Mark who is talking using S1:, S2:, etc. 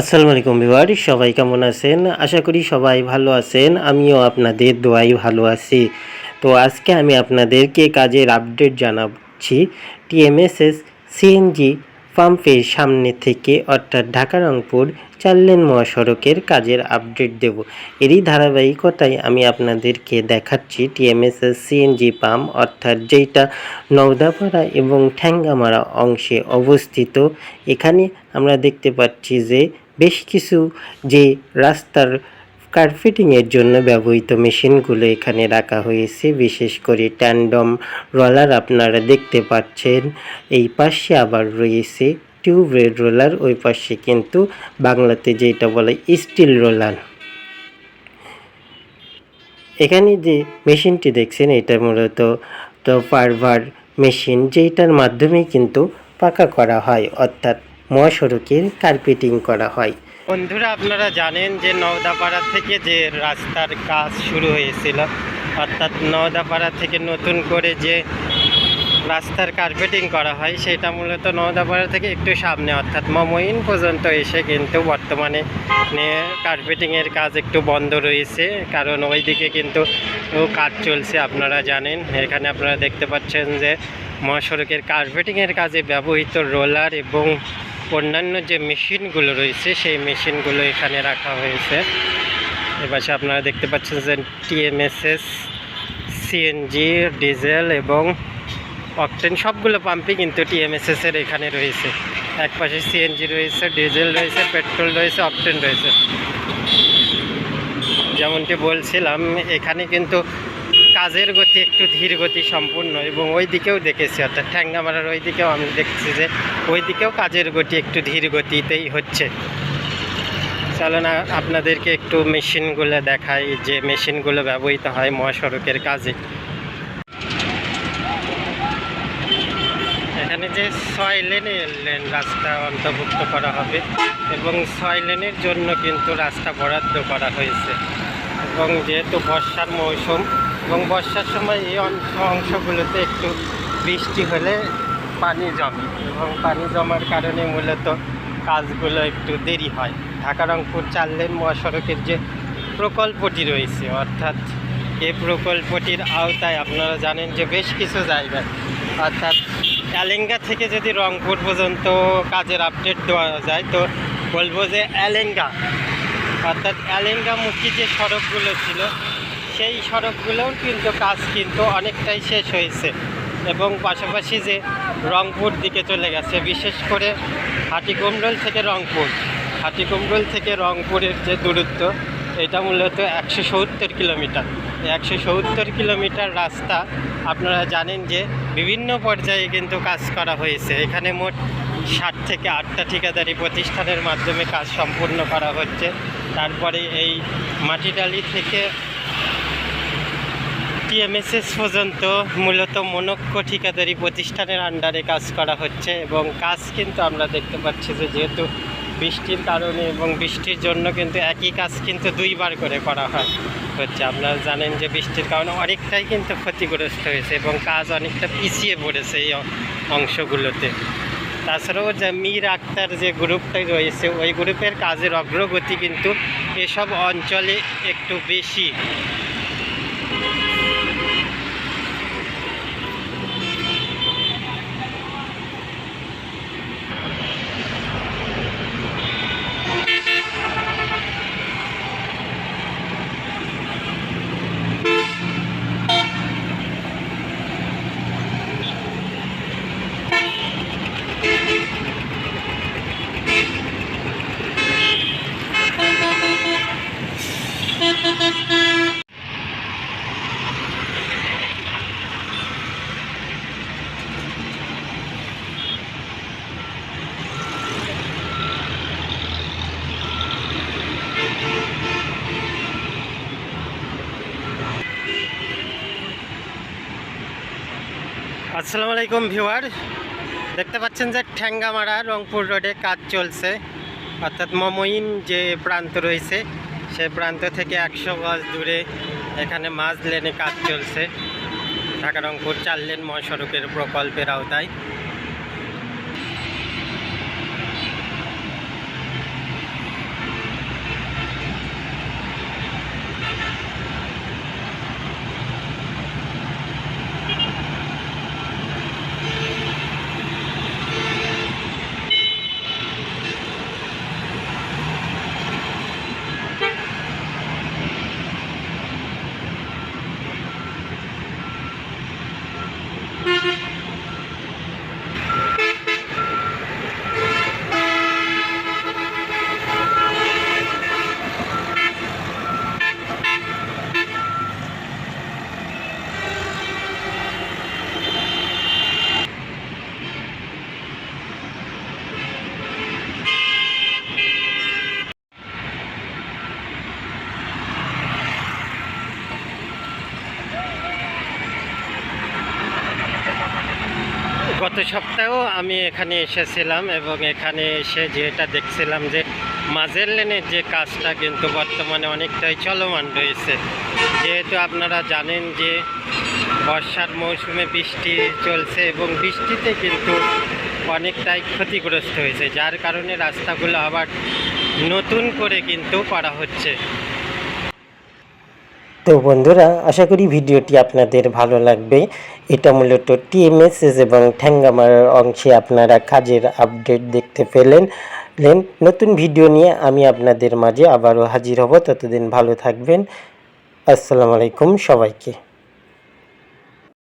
S1: আসসালামু আলাইকুম বিবার সবাই কেমন আছেন? আশা করি সবাই ভালো আছেন, আমিও আপনাদের দোয়াই ভালো আছি। তো আজকে আমি আপনাদেরকে কাজের আপডেট জানাচ্ছি। টিএমএসএস সিএনজি পাম্পের সামনে থেকে, অর্থাৎ ঢাকা রংপুর চার লেন মহাসড়কের কাজের আপডেট দেব। এরই ধারাবাহিকতায় আমি আপনাদেরকে দেখাচ্ছি টিএমএসএস সিএনজি পাম্প, অর্থাৎ যেইটা নওদাপাড়া এবং ঠ্যাঙ্গামারা অংশে অবস্থিত। এখানে আমরা দেখতে পাচ্ছি যে বেশ কিছু যে রাস্তার কার্পেটিংয়ের জন্য ব্যবহৃত মেশিনগুলো এখানে রাখা হয়েছে, বিশেষ করে ট্যান্ডম রোলার আপনারা দেখতে পাচ্ছেন। এই পাশে আবার রয়েছে টিউবওয়েল রোলার ওই পাশে কিন্তু বাংলাতে যেটা বলে স্টিল রোলার এখানে যে মেশিনটি দেখছেন, এটা মূলত তো পারভার মেশিন যেটার মাধ্যমে কিন্তু পাকা করা হয়। অর্থাৎ মহাসড়কের কার্পেটিং করা হয়। বন্ধুরা, আপনারা জানেন যে নওদাপাড়া থেকে যে রাস্তার কাজ শুরু হয়েছিল, অর্থাৎ নওদাপাড়া থেকে নতুন করে যে রাস্তার কার্পেটিং করা হয়, সেটা মূলত নওদাপাড়া থেকে একটু সামনে, অর্থাৎ মমইন পর্যন্ত এসে কিন্তু বর্তমানে কার্পেটিংয়ের কাজ একটু বন্ধ রয়েছে, কারণ ওইদিকে কিন্তু কাজ চলছে, আপনারা জানেন। এখানে আপনারা দেখতে পাচ্ছেন যে মহাসড়কের কার্পেটিংয়ের কাজে ব্যবহৃত রোলার এবং অন্যান্য যে মেশিনগুলো রয়েছে, সেই মেশিনগুলো এখানে রাখা হয়েছে। এপাশে আপনারা দেখতে পাচ্ছেন যে টিএমএসএস সিএনজি ডিজেল এবং অকটেন, সবগুলো পাম্পই কিন্তু টিএমএসএস এর এখানে রয়েছে। এক পাশে সিএনজি রয়েছে, ডিজেল রয়েছে, পেট্রোল রয়েছে, অকটেন রয়েছে। যেমনটি বলছিলাম, এখানে কিন্তু কাজের গতি একটু ধীর গতি সম্পূর্ণ এবং ওই দিকেও দেখেছি, অর্থাৎ ঠ্যাঙ্গামারার ওই দিকেও আমি দেখছি যে ওই দিকেও কাজের গতি একটু ধীর গতিতেই হচ্ছে। চলো না আপনাদেরকে একটু মেশিনগুলো দেখাই যে মেশিনগুলো ব্যবহৃত হয় মহাসড়কের কাজে। এখানে যে ছয় লেনে লেন রাস্তা অন্তর্ভুক্ত করা হবে এবং ছয় লেনের জন্য কিন্তু রাস্তা বরাদ্দ করা হয়েছে। এবং যেহেতু বর্ষার মৌসুম এবং বর্ষার সময় এই অংশ অংশগুলোতে একটু বৃষ্টি হলে পানি জমে এবং পানি জমার কারণে মূলত কাজগুলো একটু দেরি হয়। ঢাকা রংপুর চার লেন মহাসড়কের যে প্রকল্পটি রয়েছে, অর্থাৎ এই প্রকল্পটির আওতায় আপনারা জানেন যে বেশ কিছু জায়গায় অর্থাৎ অ্যালেঙ্গা থেকে যদি রংপুর পর্যন্ত কাজের আপডেট দেওয়া যায়, তো বলব যে অ্যালেঙ্গা, অর্থাৎ অ্যালেঙ্গামুখী যে সড়কগুলো ছিল সেই সড়কগুলোও কিন্তু কাজ কিন্তু অনেকটাই শেষ হয়েছে এবং পাশাপাশি যে রংপুর দিকে চলে গেছে, বিশেষ করে হাটিকুমরোল থেকে রংপুর। হাটিকুমরোল থেকে রংপুরের যে দূরত্ব, এটা মূলত একশো সত্তর কিলোমিটার। একশো সত্তর কিলোমিটার রাস্তা আপনারা জানেন যে বিভিন্ন পর্যায়ে কিন্তু কাজ করা হয়েছে। এখানে মোট ষাট থেকে আটটা ঠিকাদারি প্রতিষ্ঠানের মাধ্যমে কাজ সম্পূর্ণ করা হচ্ছে। তারপরে এই মাটিডালি থেকে টিএমএসএস পর্যন্ত মূলত মনক্ষ ঠিকাদারি প্রতিষ্ঠানের আন্ডারে কাজ করা হচ্ছে এবং কাজ কিন্তু আমরা দেখতে পাচ্ছি যে যেহেতু বৃষ্টির কারণে এবং বৃষ্টির জন্য কিন্তু একই কাজ কিন্তু দুইবার করে করা হয়, হচ্ছে আপনারা জানেন যে বৃষ্টির কারণে অনেকটাই কিন্তু ক্ষতিগ্রস্ত হয়েছে এবং কাজ অনেকটা পিছিয়ে পড়েছে এই অংশগুলোতে। তাছাড়াও যে মীর আক্তার যে গ্রুপটাই রয়েছে, ওই গ্রুপের কাজের অগ্রগতি কিন্তু এসব অঞ্চলে একটু বেশি। আসসালামু আলাইকুম ভিউয়ার। দেখতে পাচ্ছেন যে ঠ্যাঙ্গামারা রংপুর রোডে কাজ চলছে। অর্থাৎ মমইন যে প্রান্ত রয়েছে সেই প্রান্ত থেকে একশো গজ দূরে এখানে মাঝ লেনে কাজ চলছে। ঢাকা রংপুর চার লেন মহাসড়কের প্রকল্পের আওতায়। সপ্তাহেও আমি এখানে এসেছিলাম এবং এখানে এসে যেটা দেখছিলাম যে মাঝের লেনের যে কাজটা কিন্তু বর্তমানে অনেকটাই চলমান রয়েছে। যেহেতু আপনারা জানেন যে বর্ষার মৌসুমে বৃষ্টি চলছে এবং বৃষ্টিতে কিন্তু অনেকটাই ক্ষতিগ্রস্ত হয়েছে, যার কারণে রাস্তাগুলো আবার নতুন করে কিন্তু করা হচ্ছে।
S2: তো বন্ধুরা, আশা করি ভিডিওটি আপনাদের ভালো লাগবে। এটা মূলত টিএমএসএস এবং ঠ্যাঙ্গামার অংশে আপনারা কাজের আপডেট দেখতে পেলেন লেন। নতুন ভিডিও নিয়ে আমি আপনাদের মাঝে আবারও হাজির হব। ততদিন ভালো থাকবেন। আসসালামু আলাইকুম সবাইকে।